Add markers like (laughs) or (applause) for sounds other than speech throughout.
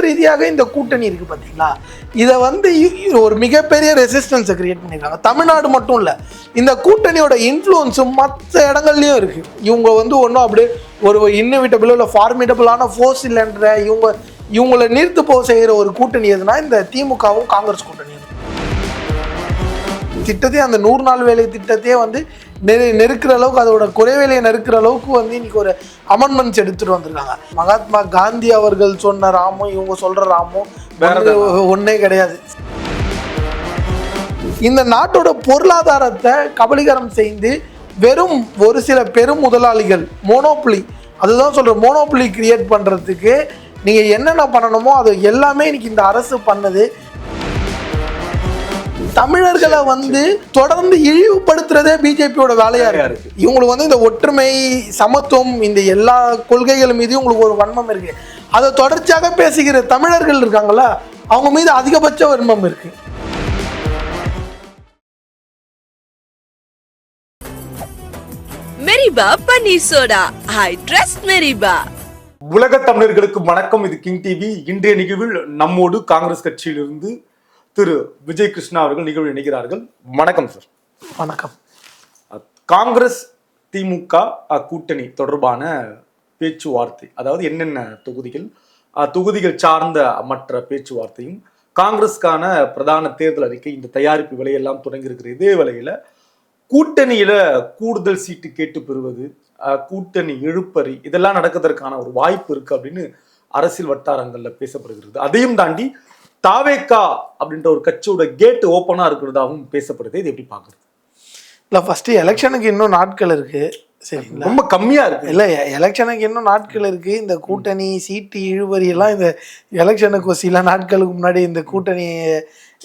ரீதியாக இந்த கூட்டணி இருக்கு பார்த்தீங்களா இதை வந்து ஒரு மிகப்பெரிய ரெசிஸ்டன்ஸை கிரியேட் பண்ணியிருக்காங்க தமிழ்நாடு மட்டும் இல்லை இந்த கூட்டணியோட இன்ஃப்ளூயன்ஸும் மற்ற இடங்கள்லையும் இருக்கு. இவங்க வந்து ஒன்றும் அப்படியே ஒரு இன்னோவேட்டபிள் இல்லை ஃபார்மிடபிளான ஃபோர்ஸ் இல்லைன்ற இவங்க இவங்களை நீர்த்து போக செய்கிற ஒரு கூட்டணி எதுனா இந்த திமுகவும் காங்கிரஸ் கூட்டணி. திட்டத்தையே அந்த நூறு நாள் வேலை திட்டத்தையே வந்து நெரு நெருக்கிற அளவுக்கு அதோட குறைவேலையை நெருக்கிற அளவுக்கு வந்து இன்னைக்கு ஒரு அமெண்ட்மெண்ட்ஸ் எடுத்துட்டு வந்திருக்காங்க. மகாத்மா காந்தி அவர்கள் சொன்ன ராமும் இவங்க சொல்ற ராமும் ஒண்ணு- ஒண்ணே கிடையாது. இந்த நாட்டோட பொருளாதாரத்தை கபலீகரம் செய்து வெறும் ஒரு சில பெரும் முதலாளிகள் மோனோப்புலி அதுதான் சொல்றேன் மோனோப்புலி கிரியேட் பண்றதுக்கு நீங்க என்னென்ன பண்ணணுமோ அது எல்லாமே இன்னைக்கு இந்த அரசு பண்ணுது. தமிழர்களை வந்து தொடர்ந்து இழிவுபடுத்துறதே பிஜேபியோட வேலையா இருக்கு. இவங்களுக்கு வந்து இந்த ஒற்றுமை சமத்துவம் இந்த எல்லா கொள்கைகள் மீது உங்களுக்கு ஒரு வன்மம் இருக்கு. அதை தொடர்ச்சியாக பேசுகிற தமிழர்கள் இருக்காங்கல்ல அவங்க மீது அதிகபட்ச வன்மம் இருக்கு. மெரிபா பன்னீர் சோடா. I trust Meriba. உலக தமிழர்களுக்கு வணக்கம். இது கிங் டிவி இன்றைய நிகழ்வில் நம்மோடு காங்கிரஸ் கட்சியிலிருந்து திரு விஜய் கிருஷ்ணா அவர்கள் நிகழ்வில் இணைகிறார்கள். வணக்கம் சார் வணக்கம். காங்கிரஸ் திமுக கூட்டணி தொடர்பான பேச்சுவார்த்தை அதாவது என்னென்ன தொகுதிகள் தொகுதிகள் சார்ந்த மற்ற பேச்சுவார்த்தையும் காங்கிரஸ்க்கான பிரதான தேர்தல் அறிக்கை இந்த தயாரிப்பு வேலையெல்லாம் தொடங்கி இருக்கிற இதே வேளையில கூட்டணியில கூடுதல் சீட்டு கேட்டு பெறுவது கூட்டணி இழுப்பறி இதெல்லாம் நடக்கிறதுக்கான ஒரு வாய்ப்பு இருக்கு அப்படின்னு அரசியல் வட்டாரங்கள்ல பேசப்படுகிறது. அதையும் தாண்டி தாவேக்கா அப்படின்ற ஒரு கட்சியோட கேட் ஓப்பனா இருக்கிறதாகவும் பேசப்படுது. இது எப்படி பாக்குறது? இல்லை ஃபர்ஸ்ட் எலெக்ஷனுக்கு இன்னும் நாட்கள் இருக்கு. சரிங்களா? ரொம்ப கம்மியா இருக்கு. இல்லை எலெக்ஷனுக்கு இன்னும் நாட்கள் இருக்கு. இந்த கூட்டணி சீட்டு இழுவரி எல்லாம் இந்த எலெக்ஷனுக்கு சில நாட்களுக்கு முன்னாடி இந்த கூட்டணி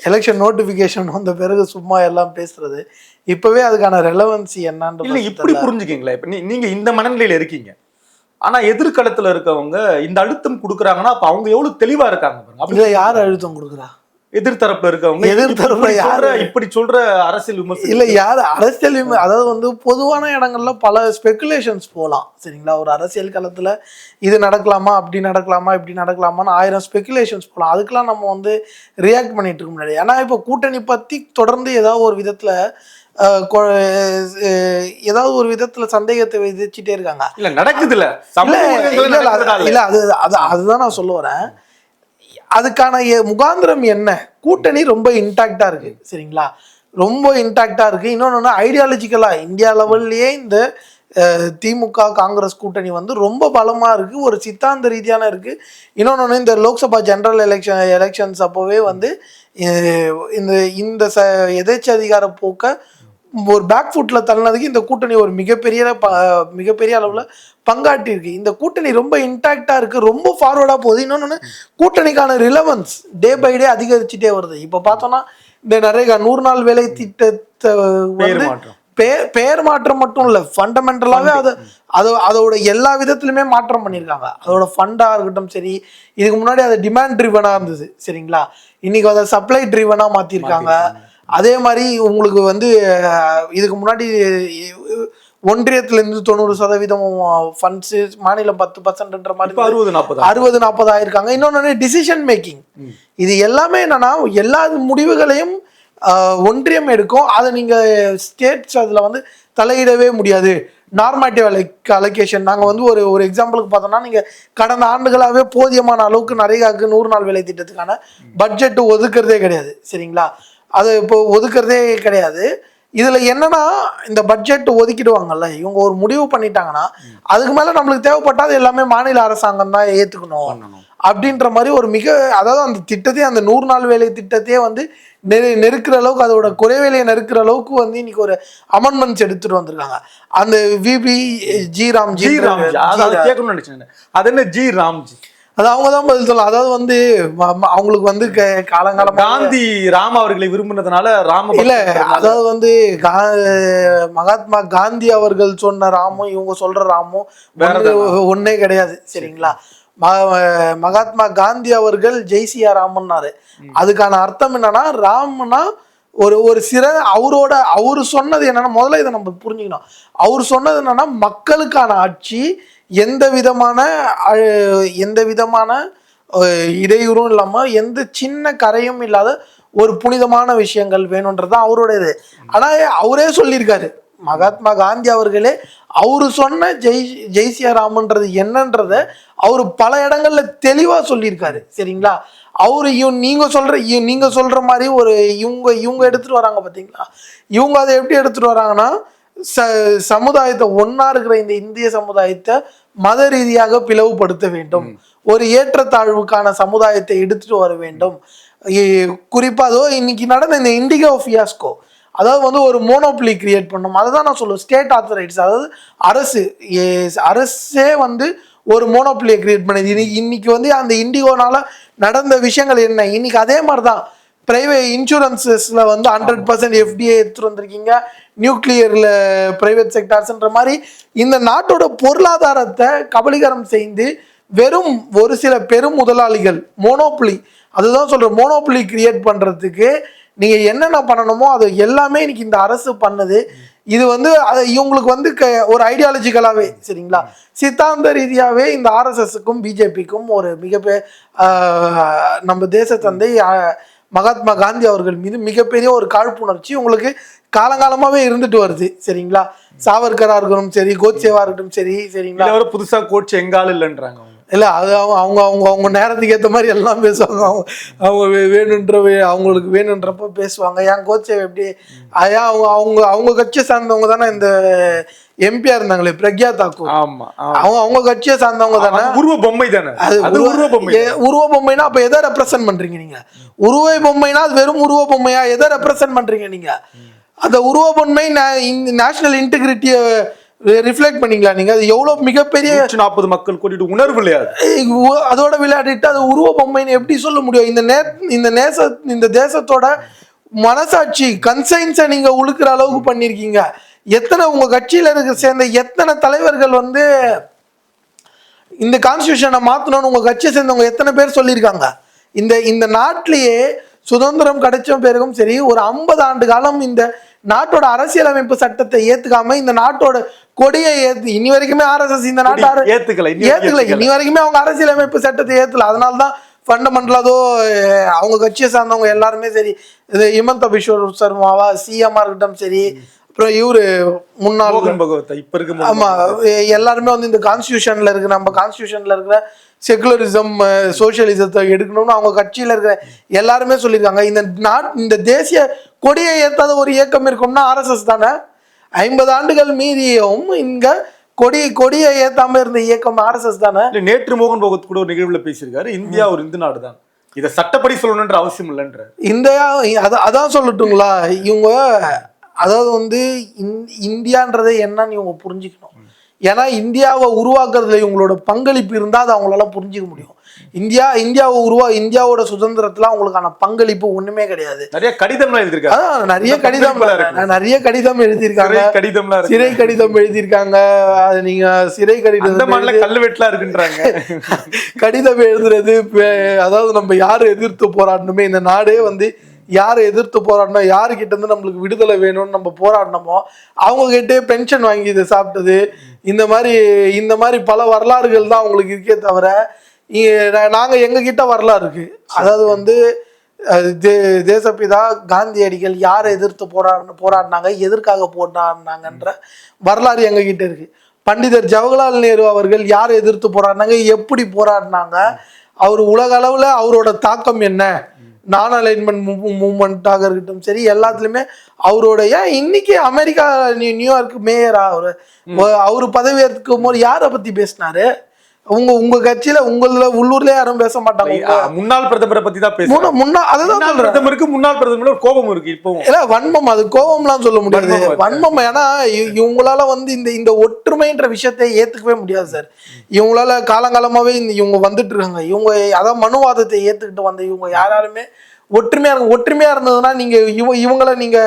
எலெக்ஷன் நோட்டிஃபிகேஷன் வந்த பிறகு சும்மா எல்லாம் பேசுறது. இப்பவே அதுக்கான ரெலவன்சி இல்ல என்னன்றது இப்படி புரிஞ்சுக்கீங்களா? இப்ப நீ- நீங்க இந்த மனநிலையில இருக்கீங்க. ஆனா எதிர்காலத்துல இருக்கவங்க இந்த அழுத்தம் கொடுக்குறாங்கன்னா அப்ப அவங்க எவ்வளவு தெளிவா இருக்காங்க பாருங்க. அப்படி யார் அழுத்தம் கொடுக்குறா? எதிர்த்தரப்புல இருக்கவங்க எதிர்த்தரப்புல யாரு? இப்படி சொல்ற அரசியல் விமர்சனம் இல்ல யார்? அரசியல் அதாவது வந்து பொதுவான இடங்கள்ல பல ஸ்பெகுலேஷன்ஸ் போகலாம் சரிங்களா? ஒரு அரசியல் களத்துல இது நடக்கலாமா அப்படி நடக்கலாமா இப்படி நடக்கலாமான்னு ஆயிரம் ஸ்பெகுலேஷன்ஸ் போகலாம் அதுக்கெல்லாம் நம்ம வந்து ரியாக்ட் பண்ணிட்டு இருக்க முடியாது. ஏன்னா இப்போ கூட்டணி பத்தி தொடர்ந்து ஏதாவது ஒரு விதத்துல ஏதாவது ஒரு விதத்துல சந்தேகத்தை விதிச்சுட்டே இருக்காங்க. இல்ல நடக்குது இல்ல? அது- அது அது அதுதான் நான் சொல்ல வரேன். அதுக்கான முகாந்திரம் என்ன? கூட்டணி ரொம்ப இன்டாக்டா இருக்கு சரிங்களா? ரொம்ப இன்டாக்டா இருக்கு. இன்னொன்னு ஐடியாலஜிக்கலா இந்தியா லெவல்லையே இந்த திமுக காங்கிரஸ் கூட்டணி வந்து ரொம்ப பலமா இருக்கு. ஒரு சித்தாந்த ரீதியான இருக்கு. இன்னொன்னு இந்த லோக்சபா ஜெனரல் எலெக்ஷன் எலெக்ஷன்ஸ் அப்போவே வந்து இந்த இந்த ச எதேச்ச அதிகார போக்க ஒரு பேக் ஃபுட்ல தள்ளினதுக்கு இந்த கூட்டணி ஒரு மிகப்பெரிய ப மிகப்பெரிய அளவுல பங்காட்டி இருக்கு இந்த கூட்டணி ரொம்ப இன்டாக்டா இருக்கு ரொம்ப ஃபார்வர்டா போகுது. இன்னொன்னு கூட்டணிக்கான ரிலவன்ஸ் டே பை டே அதிகரிச்சுட்டே வருது. இப்போ பார்த்தோம்னா இந்த நிறைய நூறு நாள் வேலை திட்டத்தை பேர் வந்து மாற்றம் பேர் பெயர் மாற்றம் மட்டும் இல்ல ஃபண்டமெண்டலாவே அது அது அதோட எல்லா விதத்துலையுமே மாற்றம் பண்ணியிருக்காங்க. அதோட ஃபண்டா இருக்கட்டும் சரி இதுக்கு முன்னாடி அது டிமாண்ட் ட்ரிவனா இருந்தது சரிங்களா? இன்னைக்கு அதை சப்ளை ட்ரிவனா மாத்திருக்காங்க. அதே மாதிரி உங்களுக்கு வந்து இதுக்கு முன்னாடி அஹ், ஒன்றியத்துல இருந்து தொண்ணூறு சதவீதம் ஃபண்ட்ஸ் மாநிலம் பத்து பர்சன்ட்ன்ற மாதிரி அறுபது நாற்பது அறுபது நாற்பது ஆயிருக்காங்க. இன்னொன்னு டிசிஷன் மேக்கிங் இது எல்லாமே என்னன்னா எல்லா முடிவுகளையும் ஒன்றியம் எடுக்கும். அதை நீங்க ஸ்டேட்ஸ் அதுல வந்து தலையிடவே முடியாது. நார்மாட்டிவ் அலைக் அலோகேஷன் நாங்கள் வந்து ஒரு ஒரு எக்ஸாம்பிளுக்கு பார்த்தோம்னா நீங்கள் கடந்த ஆண்டுகளாகவே போதியமான அளவுக்கு நரேகாக்கு நூறு நாள் வேலை திட்டத்துக்கான பட்ஜெட் ஒதுக்குறதே கிடையாது. சரிங்களா? அது இப்போ ஒதுக்குறதே கிடையாது. இதுல என்னன்னா இந்த பட்ஜெட் ஒதுக்கிடுவாங்கல்ல இவங்க ஒரு முடிவு பண்ணிட்டாங்கன்னா அதுக்கு மேல நம்மளுக்கு தேவைப்பட்டா அது எல்லாமே மாநில அரசாங்கம் தான் ஏத்துக்கணும் பண்ணணும். அப்படின்ற மாதிரி ஒரு மிக அதாவது அந்த திட்டத்தையே அந்த நூறு நாள் வேலை திட்டத்தையே வந்து நெரு நெருக்கிற அளவுக்கு அதோட குறைவேலையை நெருக்கிற அளவுக்கு வந்து இன்னைக்கு ஒரு அமெண்ட்மெண்ட்ஸ் எடுத்துட்டு வந்திருக்காங்க. அந்த விபி ஜி ராம்ஜி கேட்கணும்னு நினைச்சேன். அது என்ன ஜி ராம்ஜி அது அவங்க தான் பதில் சொல்லலாம். அதாவது வந்து அவங்களுக்கு வந்து காலங்காலமா காந்தி ராம அவர்களை விரும்பினதுனால ராம இல்ல அதாவது வந்து மகாத்மா காந்தி அவர்கள் சொன்ன ராமும் இவங்க சொல்ற ராமும் ஒண்ணு- ஒண்ணே கிடையாது. சரிங்களா? மகாத்மா காந்தி அவர்கள் ஜெய்சியா ராமன்னாரு அதுக்கான அர்த்தம் என்னன்னா ராம்னா ஒரு ஒரு சிற அவரோட அவரு சொன்னது என்னன்னா முதல்ல இதை நம்ம புரிஞ்சுக்கணும். அவர் சொன்னது என்னன்னா மக்களுக்கான ஆட்சி எந்த விதமான எந்த விதமான இடையூறும் இல்லாமல் எந்த சின்ன கரையும் இல்லாத ஒரு புனிதமான விஷயங்கள் வேணுன்றது அவருடைய இது ஆனால் அவரே சொல்லியிருக்காரு மகாத்மா காந்தி அவர்களே அவர் சொன்ன ஜெய் ஜெய் சியாராமன்றது என்னன்றத அவர் பல இடங்கள்ல தெளிவாக சொல்லியிருக்காரு சரிங்களா? அவரு இவன் நீங்கள் சொல்கிற இவ- நீங்கள் சொல்கிற மாதிரி ஒரு இவங்க இவங்க எடுத்துகிட்டு வராங்க பார்த்தீங்களா இவங்க அதை எப்படி எடுத்துகிட்டு வராங்கன்னா ச சமுதாயத்தை ஒண்ணா இருக்கிற இந்த இந்திய சமுதாயத்தை மத ரீதியாக பிளவுபடுத்த வேண்டும். ஒரு ஏற்றத்தாழ்வுக்கான சமுதாயத்தை எடுத்துட்டு வர வேண்டும். குறிப்பாக அதோ இன்னைக்கு நடந்த இந்த இண்டிகோ ஃபியாஸ்கோ அதாவது வந்து ஒரு மோனோப்ளி கிரியேட் பண்ணணும் அதை தான் நான் சொல்லுவேன். ஸ்டேட் ஆத்தரைட்ஸ் அதாவது அரசு அரசே வந்து ஒரு மோனோப்ளியை கிரியேட் பண்ணுது. இன்னைக்கு வந்து அந்த இண்டிகோனால நடந்த விஷயங்கள் என்ன? இன்னைக்கு அதே மாதிரி தான் பிரைவேட் இன்சூரன்ஸஸில் வந்து ஹண்ட்ரட் பர்சன்ட் எஃப்டிஏ எடுத்துகிட்டு வந்திருக்கீங்க. நியூக்ளியரில் ப்ரைவேட் செக்டார்ஸ்ன்ற மாதிரி இந்த நாட்டோட பொருளாதாரத்தை கபலீகரம் செய்து வெறும் ஒரு சில பெரும் முதலாளிகள் மோனோப்புலி அதுதான் சொல்கிறேன் மோனோப்புலி கிரியேட் பண்ணுறதுக்கு நீங்கள் என்னென்ன பண்ணணுமோ அது எல்லாமே இன்னைக்கு இந்த அரசு பண்ணுது. இது வந்து அது இவங்களுக்கு வந்து க- ஒரு ஐடியாலஜிக்கலாகவே சரிங்களா? சித்தாந்த ரீதியாகவே இந்த ஆர்எஸ்எஸ்க்கும் பிஜேபிக்கும் ஒரு மிகப்பெரிய நம்ம தேசத்தந்தை மகாத்மா காந்தி அவர்கள் மீது மிகப்பெரிய ஒரு காழ்ப்புணர்ச்சி உங்களுக்கு காலங்காலமாவே இருந்துட்டு வருது. சரிங்களா? சாவர்கரா இருக்கட்டும் சரி கோட்சேவா இருக்கட்டும் சரி சரிங்களா? அவரு புதுசா கோச் எங்கால் இல்லைன்றாங்க இல்ல அது அவங்க அவங்க அவங்க அவங்க நேரத்துக்கு ஏத்த மாதிரி எல்லாம் பேசுவாங்க. அவங்க அவங்க வேணுன்ற அவங்களுக்கு வேணுன்றப்ப பேசுவாங்க. என் கோச்சை எப்படி? ஐயா அவங்க அவங்க அவங்க கட்சியை சார்ந்தவங்க தானே இந்த எம்பியா இருந்தாங்களே பிரக்யா தாக்கூர் ஆமா. அவங்க அவங்க கட்சியை சார்ந்தவங்க தானே? உருவ பொம்மை தானே? அது உருவ- பொம்மை உருவ பொம்மைனா அப்ப எதை ரெப்ரசென்ட் பண்றீங்க நீங்க? உருவ பொம்மைனா அது வெறும் உருவ பொம்மையா? எதை ரெப்ரசென்ட் பண்றீங்க நீங்க? அந்த உருவ பொம்மை நேஷனல் இன்டெகிரிட்டியை ரிஃப்ளெக்ட் பண்ணீங்களா நீங்க? அது எவ்வளவு மிகப்பெரிய நாற்பது மக்கள் கூட்டிட்டு உணர்வு உ- அதோட விளையாடிட்டு அது உருவ பொம்மைன்னு எப்படி சொல்ல முடியும்? இந்த நே இந்த நேச இந்த தேசத்தோட மனசாட்சி கன்சைன்ஸை நீங்க உழுக்கிற அளவுக்கு பண்ணிருக்கீங்க. எத்தனை உங்க கட்சியில இருக்க சேர்ந்த எத்தனை தலைவர்கள் வந்து இந்த கான்ஸ்டியூஷனை மாத்தணும்னு உங்க கட்சியை சேர்ந்தவங்க எத்தனை பேர் சொல்லியிருக்காங்க? இந்த இந்த நாட்டிலேயே சுதந்திரம் கிடைச்ச பிறகும் சரி ஒரு ஐம்பது ஆண்டு காலம் இந்த நாட்டோட அரசியலமைப்பு சட்டத்தை ஏத்துக்காம இந்த நாட்டோட கொடியை ஏத்து இனி வரைக்குமே ஆர்எஸ்எஸ் இந்த நாட்டு ஏத்துக்கல ஏத்துக்கல. இனி வரைக்குமே அவங்க அரசியலமைப்பு சட்டத்தை ஏத்தல. அதனால தான் ஃபண்டமெண்டலாதோ அவங்க கட்சியை சார்ந்தவங்க எல்லாருமே சரி இது ஹிமந்த பிஸ்வர் சர்மாவா சிஎம்ஆ இருக்கட்டும் சரி அப்புறம் இவரு முன்னாள் பகவத் இப்ப இருக்க ஆமா எல்லாருமே வந்து இந்த கான்ஸ்டியூஷன்ல இருக்கிற நம்ம கான்ஸ்டியூஷன்ல இருக்கிற செகுலரிசம் சோசியலிசத்தை எடுக்கணும்னு அவங்க கட்சியில இருக்கிற எல்லாருமே சொல்லியிருக்காங்க. இந்த நாட் இந்த தேசிய கொடியை ஏத்தாத ஒரு இயக்கம் இருக்கும்னா ஆர்எஸ்எஸ் தானே? ஐம்பது ஆண்டுகள் மீறியும் இங்க கொடி கொடியை ஏத்தாம இருந்த இயக்கம் ஆர்எஸ்எஸ் தானே? நேற்று மோகன் பகவத் கூட ஒரு நிகழ்வுல பேசியிருக்காரு. இந்தியா ஒரு இந்து நாடு தான் இதை சட்டப்படி சொல்லணுன்ற அவசியம் இல்லைன்ற இந்த அத- அதான் சொல்லட்டுங்களா? இவங்க அதாவது வந்து இந்- இந்தியான்றதை என்னன்னு இவங்க புரிஞ்சுக்கணும். ஏன்னா இந்தியாவை உருவாக்குறதுல இவங்களோட பங்களிப்பு இருந்தால் அதை அவங்களால புரிஞ்சுக்க முடியும். இந்தியா இந்தியாவை உருவா இந்தியாவோட சுதந்திரத்துல அவங்களுக்கான பங்களிப்பு ஒண்ணுமே கிடையாது. நிறைய கடிதம்லாம் எழுதியிருக்காரு அதான் நிறைய கடிதம். நிறைய கடிதம் எழுதியிருக்காங்க. இருக்கு. சிறை கடிதம் எழுதியிருக்காங்க. அது நீங்க சிறை கடிதம் கல்வெட்டுலாம் இருக்குன்றாங்க. கடிதம் எழுதுறது அதாவது நம்ம யாரை எதிர்த்து போராடணுமே இந்த நாடே வந்து யாரை எதிர்த்து போராடினோம் யாருக்கிட்ட இருந்து நம்மளுக்கு விடுதலை வேணும்னு நம்ம போராடினோமோ அவங்ககிட்டே பென்ஷன் வாங்கி இதை சாப்பிட்டது இந்த மாதிரி இந்த மாதிரி பல வரலாறுகள் தான் அவங்களுக்கு இருக்கே தவிர நாங்கள் எங்ககிட்ட வரலாறு இருக்கு. அதாவது வந்து தே- தேசப்பிதா காந்தியடிகள் யாரை எதிர்த்து போராடு போராடினாங்க எதற்காக போராடினாங்கன்ற வரலாறு எங்ககிட்ட இருக்கு. பண்டிதர் ஜவஹர்லால் நேரு அவர்கள் யாரை எதிர்த்து போராடினாங்க எப்படி போராடினாங்க அவர் உலக அளவில் அவரோட தாக்கம் என்ன நான் அலைன்மெண்ட் மூவ்மெண்ட்டாக இருக்கட்டும் சரி எல்லாத்துலயுமே அவரோட ஏன் இன்னைக்கு அமெரிக்கா நியூ- நியூயார்க் மேயரா அவரு அவரு பதவி ஏற்கும் போது யாரை பத்தி பேசினாரு? உங்க உங்க கட்சியில உங்கள உள்ளூர்ல யாரும் பேச மாட்டாங்க. முன்னாள் பிரதமரை பத்தி தான் அதுதான் முன்னாள் சொல்றேன். பிரதமருக்கு முன்னாள் பிரதமர் ஒரு கோபம் இருக்கு இப்பவும். இல்ல வன்மம் அது கோபம்லாம் சொல்ல முடியாது. வன்மம் ஏன்னா இவங்களால வந்து இந்த இந்த ஒற்றுமைன்ற விஷயத்தை ஏத்துக்கவே முடியாது சார். இவங்களால காலங்காலமாவே இவங்க வந்துட்டு இருக்காங்க இவங்க அதான் மனுவாதத்தை ஏத்துக்கிட்டு வந்த இவங்க யாராலுமே ஒற்றுமையா இருங்க ஒற்றுமையா இருந்ததுன்னா நீங்க இவ இவங்கள நீங்க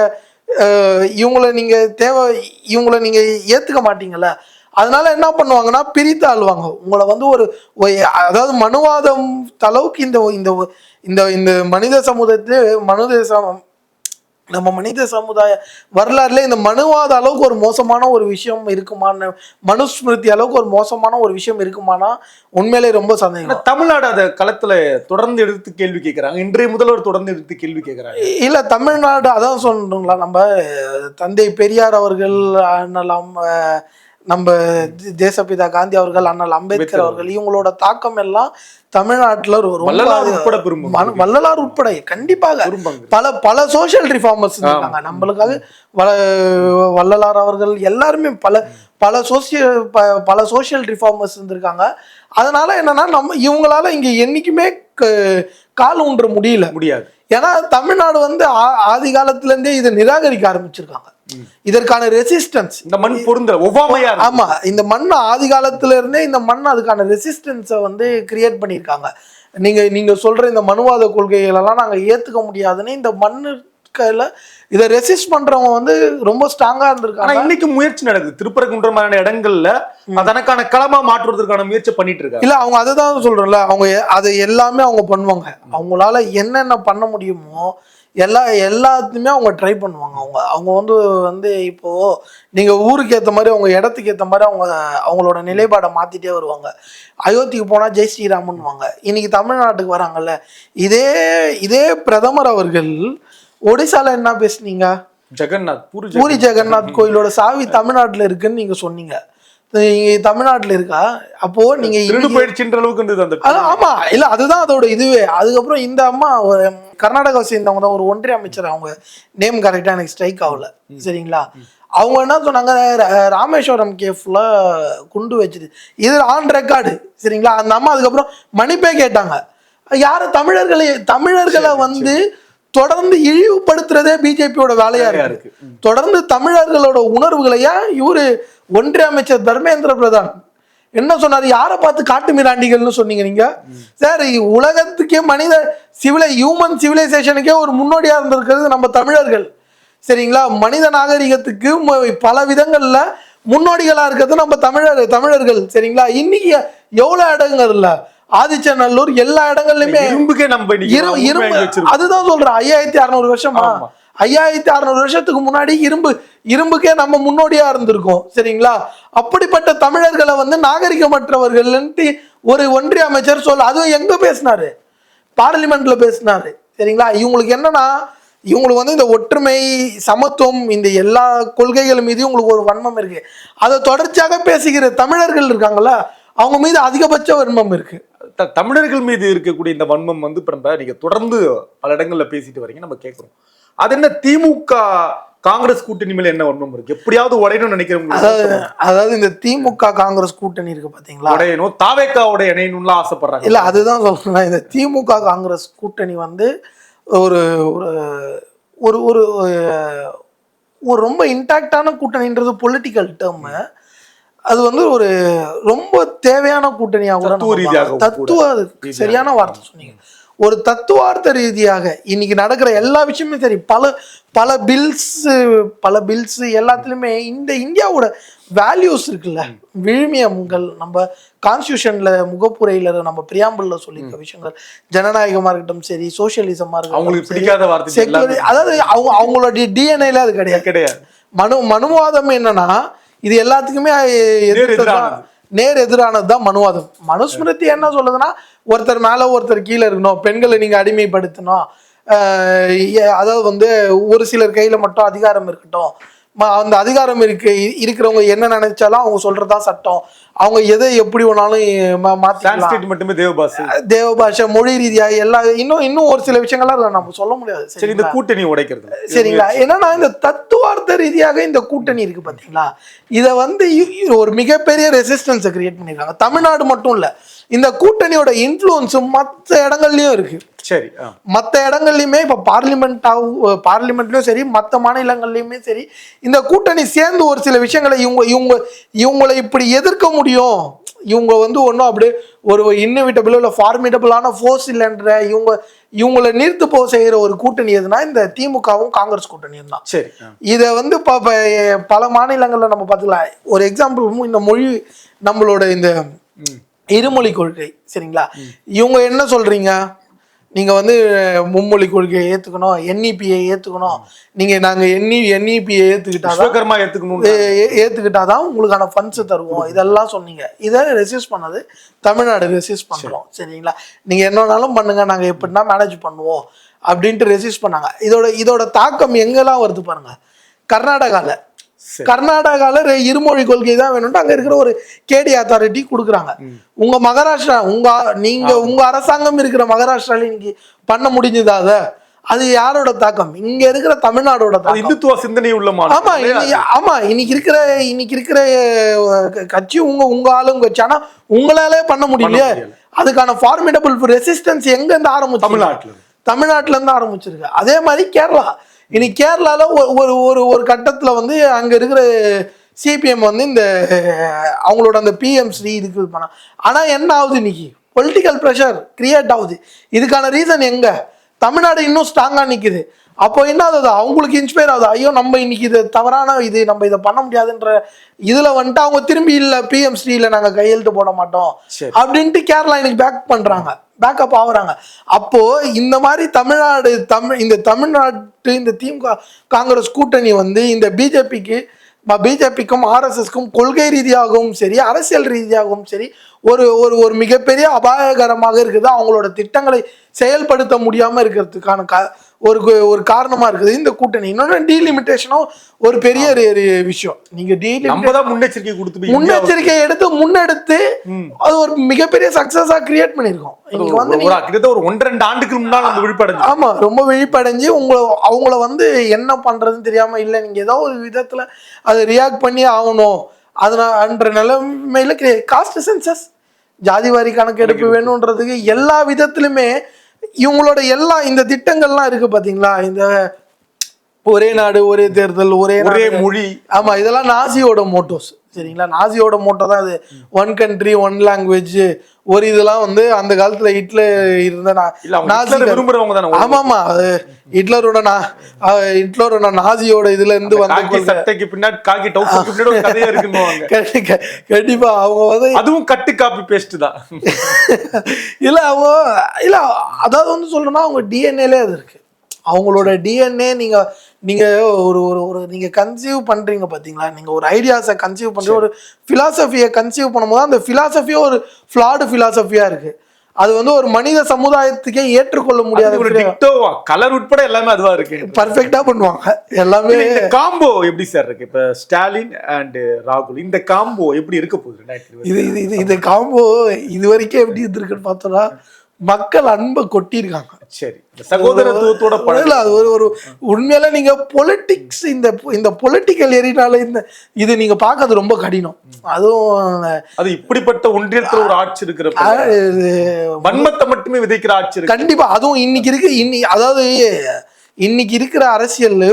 இவங்கள நீங்க தேவை இவங்கள நீங்க ஏத்துக்க மாட்டீங்கல்ல. அதனால என்ன பண்ணுவாங்கன்னா பிரித்து ஆளுவாங்க. உங்களை வந்து ஒரு அதாவது மனுவாதம் அளவுக்கு இந்த இந்த இந்த இந்த மனித சமுதாயத்திலே மனித நம்ம மனித சமுதாய வரலாறுல இந்த மனுவாத அளவுக்கு ஒரு மோசமான ஒரு விஷயம் இருக்குமான்னு மனுஸ்மிருதி அளவுக்கு ஒரு மோசமான ஒரு விஷயம் இருக்குமானா உண்மையிலே ரொம்ப சந்தேகம். தமிழ்நாடு அத களத்துல தொடர்ந்து எடுத்து கேள்வி கேட்கறாங்க இன்றைய முதல்வர் தொடர்ந்து எடுத்து கேள்வி கேட்கறாங்க இல்ல தமிழ்நாடு அதான் சொல்றோங்களா நம்ம தந்தை பெரியார் அவர்கள் அம்- நம்ம தேசப்பிதா காந்தி அவர்கள் அண்ணல் அம்பேத்கர் அவர்கள் இவங்களோட தாக்கம் எல்லாம் தமிழ்நாட்டுல ஒரு வள்ளலார் உட்பட மன- வள்ளலார் உட்பட கண்டிப்பாக. பல பல சோஷியல் ரிஃபார்மர்ஸ் இருக்காங்க. நம்மளுக்காக வ வள்ளலார் அவர்கள் எல்லாருமே பல பல சோசியல் பல சோஷியல் ரிஃபார்மர்ஸ் இருந்திருக்காங்க. அதனால என்னன்னா நம்ம இவங்களால இங்க என்னைக்குமே கால் ஊன்ற முடியல. முடியாது. ஏன்னா தமிழ்நாடு வந்து ஆதி காலத்துல இருந்தே இதை நிராகரிக்க ஆரம்பிச்சிருக்காங்க. இதற்கான ரெசிஸ்டன்ஸ் இந்த மண் பொருந்தல ஒவ்வாமையா. ஆமா இந்த மண் ஆதி காலத்துல இருந்தே இந்த மண் அதுக்கான ரெசிஸ்டன்ஸை வந்து கிரியேட் பண்ணியிருக்காங்க. நீங்க நீங்க சொல்ற இந்த மனுவாத கொள்கைகள் எல்லாம் நாங்க ஏத்துக்க முடியாதுன்னு இந்த மண்ணுல இதை ரெசிஸ்ட் பண்றவங்க வந்து ரொம்ப ஸ்ட்ராங்கா ஆனா இருந்திருக்காங்க. இன்னைக்கு முயற்சி நடக்குது. திருப்பரங்குன்ற மாதிரியான இடங்கள்ல தனக்கான களமா மாற்றுவதற்கான முயற்சி பண்ணிட்டு இருக்காங்க. இல்ல அவங்க அதுதான் சொல்றேன்ல. அவங்க அது எல்லாமே அவங்க பண்ணுவாங்க. அவங்களால என்னென்ன பண்ண முடியுமோ எல்லா எல்லாத்தையுமே அவங்க ட்ரை பண்ணுவாங்க. அவங்க அவங்க வந்து வந்து இப்போ நீங்க ஊருக்கு ஏத்த மாதிரி அவங்க இடத்துக்கு ஏத்த மாதிரி அவங்க அவங்களோட நிலைப்பாடை மாத்திட்டே வருவாங்க. அயோத்திக்கு போனா ஜெய் ஸ்ரீராமன்வாங்க இன்னைக்கு தமிழ்நாட்டுக்கு வராங்கல்ல. இதே இதே பிரதமர் அவர்கள் ஒடிசால என்ன பேசுனீங்க? ஜெகநாத் பூரி பூரி ஜெகநாத் கோயிலோட சாவி தமிழ்நாட்டுல இருக்குன்னு நீங்க சொன்னீங்க. தமிழ்நாட்டுல இருக்கா? அப்போ நீங்க திருடு போயிடுச்சுன்ற அளவுக்கு இருந்தது அந்த ஆமா இல்ல அதுதான் அதோட இதுவே. அதுக்கப்புறம் இந்த அம்மா ஒரு கர்நாடகாவை சேர்ந்தவங்க தான் ஒரு ஒன்றிய அமைச்சர் அவங்க. நேம் கரெக்டா எனக்கு ஸ்ட்ரைக் ஆகல. சரிங்களா? அவங்க என்ன சொன்னாங்க ராமேஸ்வரம் கேஃப்ல குண்டு வச்சுது. இது ஆன் ரெக்கார்டு சரிங்களா? அந்த அம்மா அதுக்கப்புறம் மன்னிப்பே கேட்டாங்க. யாரு? தமிழர்களை தமிழர்களை வந்து தொடர்ந்து இழிவுபடுத்துறதே பிஜேபியோட வேலையா இருக்கு. தொடர்ந்து தமிழர்களோட உணர்வுகளையா இவரு ஒன்றிய அமைச்சர் தர்மேந்திர பிரதான். என்ன சொன்னாரு? யாரை பார்த்து காட்டு மிராண்டிகள்னு சொன்னீங்க நீங்க? சார் உலகத்துக்கே மனித சிவில ஹியூமன் சிவிலைசேஷனுக்கே ஒரு முன்னோடியா இருந்திருக்கிறது நம்ம தமிழர்கள். சரிங்களா? மனித நாகரிகத்துக்கு பல விதங்கள்ல முன்னோடிகளா இருக்கிறது நம்ம தமிழர் தமிழர்கள். சரிங்களா? இன்னைக்கு எவ்வளவு இடங்கள்ல ஆதிச்சநல்லூர் எல்லா இடங்கள்லயுமே இரும்புக்கே உண்மையா இரும்பு. அதுதான் சொல்றேன். ஐயாயிரத்தி அறுநூறு வருஷமா. ஐயாயிரத்தி அறுநூறு வருஷத்துக்கு முன்னாடி இரும்பு இரும்புக்கே நம்ம முன்னோடியா இருந்திருக்கோம். சரிங்களா? அப்படிப்பட்ட தமிழர்களை வந்து நாகரிகமற்றவர்கள்ன்ட்டு ஒரு ஒன்றிய அமைச்சர் சொல்ல அதுவும் எங்க பேசினாரு? பார்லிமெண்ட்ல பேசினாரு. சரிங்களா? இவங்களுக்கு என்னன்னா இவங்களுக்கு வந்து இந்த ஒற்றுமை சமத்துவம் இந்த எல்லா கொள்கைகள் மீது இவங்களுக்கு ஒரு வன்மம் இருக்கு. அதை தொடர்ச்சியாக பேசுகிற தமிழர்கள் இருக்காங்கல்ல அவங்க மீது அதிகபட்ச வன்மம் இருக்கு. த- தமிழர்கள் மீது இருக்கக்கூடிய இந்த வன்மம் வந்து இப்ப நம்ம நீங்க தொடர்ந்து பல இடங்கள்ல பேசிட்டு வரீங்க நம்ம கேட்கிறோம். அது என்ன திமுக காங்கிரஸ் கூட்டணி மேல என்ன வன்மம் இருக்கு? எப்படியாவது உடையணும்னு நினைக்கிறவங்க அதாவது அதாவது இந்த திமுக காங்கிரஸ் கூட்டணி இருக்கு பாத்தீங்களா? உடையணும் தாவேக்காவோட இணையணும்லாம் ஆசைப்படுறாங்க. இல்ல அதுதான் சொல்றேன். இந்த திமுக காங்கிரஸ் கூட்டணி வந்து ஒரு ஒரு ஒரு ஒரு ஒரு ரொம்ப இன்டாக்டான கூட்டணின்றது பொலிட்டிக்கல் டேர்ம் அது வந்து ஒரு ரொம்ப தேவையான கூட்டணியா கூட தத்துவ. சரியான வார்த்தை சொன்னீங்க. ஒரு தத்துவார்த்த ரீதியாக இன்னைக்கு நடக்கிற எல்லா விஷயமும் சரி பல பல பில்ஸ் பல பில்ஸ் எல்லாத்துலயுமே இந்த இந்தியாவோட வேல்யூஸ் இருக்குல்ல. விழுமியங்கள் நம்ம கான்ஸ்டியூஷன்ல முகப்புரையில நம்ம பிரியாம்பிள்ல சொல்லியிருக்க விஷயங்கள். ஜனநாயகமா இருக்கட்டும் சரி சோசியலிசமா அவங்களுக்கு இருக்கட்டும் சரி, பிடிக்காத வார்த்தை. அதாவது அவங்க அவங்களோட டிஎன்ஏல அது கிடையாது. கிடையாது. மனு மனுவாதம் என்னன்னா இது எல்லாத்துக்குமே. நேர் எதிரானது. தான் மனுவாதம் மனுஸ்மிருதி என்ன சொல்லுதுன்னா ஒருத்தர் மேல ஒருத்தர் கீழே இருக்கணும் பெண்களை நீங்க அடிமைப்படுத்தணும். அதாவது வந்து ஒரு சிலர் கையில மட்டும் அதிகாரம் இருக்கட்டும். அந்த அதிகாரம் இருக்கு இருக்கிறவங்க என்ன நினைச்சாலும் அவங்க சொல்றதா சட்டம். அவங்க எதை எப்படி வேணாலும் மாத்திக்கலாம். மட்டுமே தேவபாசு தேவ பாஷை மொழி ரீதியாக எல்லா இன்னும் இன்னும் ஒரு சில விஷயங்கள்லாம் நம்ம சொல்ல முடியாது. சரி இந்த? கூட்டணி உடைக்கிறது. சரிங்களா? என்னன்னா இந்த தத்துவார்த்த ரீதியாக இந்த கூட்டணி இருக்கு பாத்தீங்களா? இத வந்து ஒரு மிகப்பெரிய ரெசிஸ்டன்ஸை கிரியேட் பண்ணிருக்காங்க. தமிழ்நாடு மட்டும் இல்ல இந்த கூட்டணியோட இன்ஃப்ளூயன்ஸ் மற்ற இடங்கள்லயும் இருக்கு. சரி. மற்ற இடங்கள்லையுமே இப்போ பார்லிமெண்ட் பார்லிமெண்ட்லயும் சரி மற்ற மாநிலங்கள்லயுமே சரி இந்த கூட்டணி சேர்ந்து ஒரு சில விஷயங்களை இவங்க இவங்க இவங்களை இப்படி எதிர்க்க முடியும்? இவங்க வந்து ஒன்றும் அப்படியே ஒரு இன்னவிட்டபிள் இல்லை ஃபார்மிடபிளான ஃபோர்ஸ் இல்லைன்ற இவங்க இவங்களை நிறுத்து போக செய்கிற ஒரு கூட்டணி எதுனா இந்த திமுகவும் காங்கிரஸ் கூட்டணியும் தான். சரி. இதை வந்து இப்போ பல மாநிலங்களில் நம்ம பார்த்துக்கலாம். ஒரு எக்ஸாம்பிள் இந்த மொழி நம்மளோட இந்த இருமொழி கொள்கை சரிங்களா? இவங்க என்ன சொல்றீங்க? நீங்க வந்து மும்மொழி கொள்கையை ஏத்துக்கணும் என்இபியை ஏத்துக்கணும். நீங்க நாங்க E என்இ என்இபியை ஏத்துக்கிட்டாதான் விஸ்வகர்மா ஏத்துக்கணும் ஏ- ஏ- ஏத்துக்கிட்டாதான் உங்களுக்கான ஃபண்ட்ஸ் தருவோம். இதெல்லாம் சொன்னீங்க. இதை ரெசிஸ்ட் பண்ணது தமிழ்நாடு ரெசிஸ்ட் பண்றோம் சரிங்களா? நீங்க என்னன்னாலும் பண்ணுங்க நாங்க எப்படின்னா மேனேஜ் பண்ணுவோம் அப்படின்ட்டு ரெசிஸ்ட் பண்ணாங்க. இதோட இதோட தாக்கம் எங்கெல்லாம் வருது பாருங்க. கர்நாடகால ரெ- இருமொழி கொள்கை தான் வேணும்ட்டு அங்க இருக்கிற ஒரு கேடி அத்தாரிட்டி கொடுக்குறாங்க. உங்க மகாராஷ்டிரா உங்க நீங்க உங்க அரசாங்கம் இருக்கிற மகாராஷ்டிரால இன்னைக்கு பண்ண முடிஞ்சதா அத? அது யாரோட தாக்கம்? இங்க இருக்கிற தமிழ்நாடோட தாக்கம். இந்துத்துவ சிந்தனை உள்ள ஆமா ஆமா இன்னைக்கு இருக்கிற இன்னைக்கு இருக்கிற கட்சி உங்க உங்க ஆளுங்க கட்சி. ஆனா உங்களாலே பண்ண முடியலையே. முடியல. அதுக்கான ஃபார்மிடபிள் ரெசிஸ்டன்ஸ் எங்க இருந்து ஆரம்பிச்சு தமிழ்நாட்டுல. தமிழ்நாட்டுல இருந்து ஆரம்பிச்சிருக்கு. அதே மாதிரி கேரளா. இனி கேரளாவில் ஒரு ஒரு ஒரு கட்டத்தில் வந்து அங்கே இருக்கிற சிபிஎம் வந்து இந்த அவங்களோட அந்த பிஎம் ஸ்ரீ இதுக்கு இது பண்ண என்ன ஆகுது இன்னைக்கு? பொலிட்டிக்கல் ப்ரெஷர் கிரியேட் ஆகுது. இதுக்கான ரீசன் எங்கே? தமிழ்நாடு இன்னும் ஸ்ட்ராங்காக நிற்குது அப்போ என்ன ஆகுது? அவங்களுக்கு இன்ஸ்பயர் ஆகுது. ஐயோ நம்ம இன்னைக்கு இது தவறான இது நம்ம இதை பண்ண முடியாதுன்ற இதுல வந்துட்டு அவங்க திரும்பி இல்ல பிஎம் ஸ்ரீல நாங்க கையெழுத்து போட மாட்டோம். அப்படின்ட்டு கேரளா இன்னைக்கு பேக் பண்றாங்க. பேக்கப் ஆகுறாங்க. அப்போ இந்த மாதிரி தமிழ்நாடு தமிழ் இந்த தமிழ்நாட்டு இந்த திமுக காங்கிரஸ் கூட்டணி வந்து இந்த பிஜேபிக்கு பிஜேபிக்கும் ஆர்எஸ்எஸ்க்கும் கொள்கை ரீதியாகவும் சரி அரசியல் ரீதியாகவும் சரி ஒரு ஒரு ஒரு மிகப்பெரிய அபாயகரமாக இருக்குது. அவங்களோட திட்டங்களை செயல்படுத்த முடியாம இருக்கிறதுக்கான கா ஒரு ஒரு காரணமா இருக்குது. இந்த கூட்டணி. இன்னொன்று டீலிமிட்டேஷனும் ஒரு பெரிய விஷயம். நீங்க டீலிமிட் நம்ம தான் முன்னெச்சரிக்கை கொடுத்து முன்னெச்சரிக்கை எடுத்து முன்னெடுத்து அது ஒரு மிகப்பெரிய சக்சஸா கிரியேட் பண்ணிருக்கோம் இன்னைக்கு வந்து கிட்டத்தட்ட ஒரு ஒன்றரை ரெண்டு ஆண்டுக்கு முன்னால் நம்ம விழிப்படைஞ்சு. ஆமா ரொம்ப விழிப்படைஞ்சு உங்களை அவங்கள வந்து என்ன பண்றதுன்னு தெரியாம இல்ல நீங்க ஏதோ ஒரு விதத்துல அதை ரியாக்ட் பண்ணி ஆகணும். அதனான்ற நிலைமையில காஸ்ட் சென்சஸ் ஜாதி வாரி கணக்கெடுப்பு வேணுன்றதுக்கு எல்லா விதத்திலுமே இவங்களோட எல்லா இந்த திட்டங்கள்லாம் இருக்கு பாத்தீங்களா? இந்த ஒரே நாடு ஒரே தேர்தல் ஒரே ஒரே. மொழி. ஆமா இதெல்லாம் நாசியோட மோட்டோஸ் சரிங்களா? நாசியோட மோட்டோ தான் இது ஒன் கண்ட்ரி ஒன் லாங்குவேஜ் ஒரு இதெல்லாம் வந்து அந்த காலத்துல ஹிட்லர் இருந்த நாசி விரும்புறவங்க தானே ஆமாமா அது ஹிட்லரோட நா அஹ் ஹிட்லரோட நாசியோட இதுல இருந்து வந்த சட்டைக்கு பின்னாடி காக்கி டவுசருக்கு பின்னாடி ஒரு கதையா இருக்குன்னு கண்டி- க- கண்டிப்பா அவங்க வந்து அதுவும் கட்டு காப்பி பேஸ்ட் தான். (laughs) இல்ல அவங்க இல்ல அதாவது வந்து சொல்லணும்னா அவங்க டிஎன்ஏலே அது இருக்கு. அவங்களோட டிஎன்ஏ நீங்க நீங்க ஒரு ஒரு ஒரு நீங்க கன்சீவ் பண்றீங்க பாத்தீங்களா? நீங்க ஒரு ஐடியாஸை கன்சீவ் பண்ற ஒரு பிலாசபியை கன்சீவ் பண்ணும்போது அந்த பிலாசபியே ஒரு ஃபிளாடு பிலாசபியா இருக்கு. அது வந்து ஒரு மனித சமுதாயத்துக்கே ஏற்றுக்கொள்ள ஒரு முடியாத டிக்டோவா கலர் உட்பட எல்லாமே அதுவா இருக்கு. பர்ஃபெக்டா பண்ணுவாங்க. எல்லாமே இந்த காம்போ எப்படி சார் இருக்கு? இப்ப ஸ்டாலின் அண்ட் ராகுல் இந்த காம்போ எப்படி இருக்க போகுது இது இது இது இந்த காம்போ இது வரைக்கும் எப்படி இருந்திருக்குன்னு பார்த்தோம்னா மக்கள் அன்பை கொட்டியிருக்காங்க. சரி சகோதரத்துவத்தோட பழம் அது ஒரு ஒரு உண்மையில நீங்க பொலிட்டிக்ஸ் இந்த இந்த பொலிட்டிக்கல் ஏரினால இந்த இது நீங்க பார்க்கறது ரொம்ப கடினம். அதுவும் அது இப்படிப்பட்ட ஒன்றியத்துல ஒரு ஆட்சி இருக்கிற வன்மத்தை மட்டுமே விதைக்கிற ஆட்சி இருக்கு. கண்டிப்பா அதுவும் இன்னைக்கு இருக்கு இன்னி அதாவது இன்னைக்கு இருக்கிற அரசியல்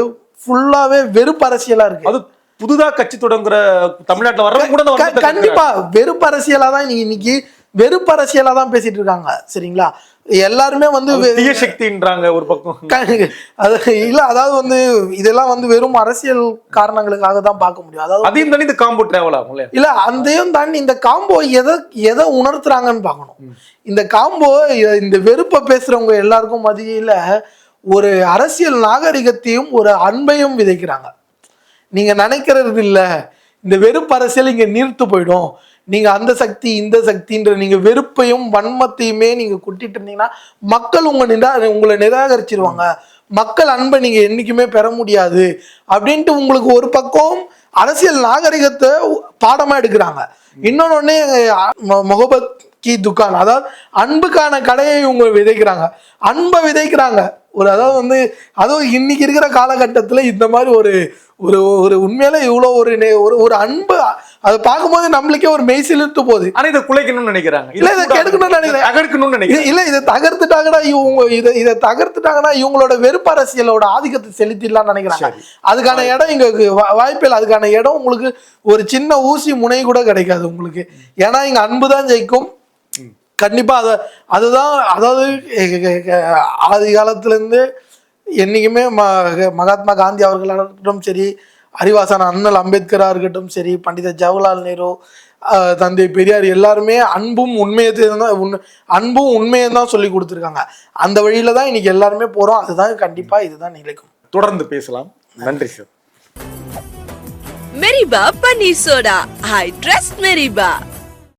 ஃபுல்லாவே வெறுப்பு அரசியலா இருக்கு. அது புதுதா கட்சி தொடங்குற தமிழ்நாட்டுல வர்றவங்க கூட கண்டிப்பா வெறுப்பு அரசியலா தான் இன்னைக்கு வெறுப்பு அரசியலா தான் பேசிட்டு இருக்காங்க சரிங்களா? எல்லாருமே வந்து சக்தின்றாங்க ஒரு பக்கம். (laughs) அது இல்ல அதாவது வந்து இதெல்லாம் வந்து வெறும் அரசியல் காரணங்களுக்காக தான் பார்க்க முடியும். அதாவது அதையும் தாண்டி இந்த காம்போ டிராவல் ஆகும் இல்ல அதையும் தாண்டி இந்த காம்போ எதை எதை உணர்த்துறாங்கன்னு பார்க்கணும். இந்த காம்போ இந்த வெறுப்பை பேசுறவங்க எல்லாருக்கும் மத்தியில ஒரு அரசியல் நாகரிகத்தையும் ஒரு அன்பையும் விதைக்கிறாங்க. நீங்க நினைக்கிறது இல்ல இந்த வெறுப்பு அரசியல் இங்க நீர்த்து போயிடும். நீங்க அந்த சக்தி இந்த சக்தின்ற நீங்க வெறுப்பையும் வன்மத்தையுமே நீங்க கொட்டிட்டு இருந்தீங்கன்னா மக்கள் உங்க நிரா உங்களை நிராகரிச்சிருவாங்க. மக்கள் அன்பை நீங்க என்னைக்குமே பெற முடியாது. அப்படின்ட்டு உங்களுக்கு ஒரு பக்கம் அரசியல் நாகரிகத்தை பாடமா எடுக்கிறாங்க. இன்னொன்னு முகபத் கி துக்கான் அதாவது அன்புக்கான கடையை இவங்க விதைக்கிறாங்க. அன்பை விதைக்கிறாங்க. ஒரு அதாவது வந்து அதுவும் இன்னைக்கு இருக்கிற காலகட்டத்தில் இந்த மாதிரி ஒரு ஒரு ஒரு உண்மையில இவ்வளோ ஒரு ஒரு ஒரு அன்பு அதை பார்க்கும்போது நம்மளுக்கே ஒரு மெய் சிலிர்த்து போகுது. ஆனா இதை குலைக்கணும்னு நினைக்கிறாங்க. இல்ல, இதை கெடுக்கணும்னு நினைக்கிறேன். தகர்க்கணும்னு நினைக்கிறேன் இல்ல இதை தகர்த்துட்டாங்கன்னா இவங்க இதை இதை தகர்த்துட்டாங்கன்னா இவங்களோட வெறுப்பு அரசியலோட ஆதிக்கத்தை செலுத்திடலாம்னு நினைக்கிறாங்க. அதுக்கான இடம் இங்க வா- வாய்ப்பில்லை அதுக்கான இடம் உங்களுக்கு ஒரு சின்ன ஊசி முனை கூட கிடைக்காது உங்களுக்கு. ஏன்னா இங்க அன்பு தான் ஜெயிக்கும். கண்டிப்பா அத அதுதான் அதாவது ஆதி காலத்துல இருந்து என்னைக்குமே ம- மகாத்மா காந்தி இருக்கட்டும் சரி அறிவாசன அண்ணல் அம்பேத்கரா இருக்கட்டும் சரி பண்டித ஜவஹர்லால் நேரு தந்தை பெரியார் எல்லாருமே அன்பும் உண்மையத்தையும் தான் உண்மை அன்பும் உண்மையும் தான் சொல்லி கொடுத்துருக்காங்க. அந்த வழியில தான் இன்னைக்கு எல்லாருமே போறோம். அதுதான் கண்டிப்பா இதுதான் நிலைக்கும். தொடர்ந்து பேசலாம். நன்றி சார். மெரிபா பன்னீர் சோடா ஐ ட்ரஸ்ட் மெரிபா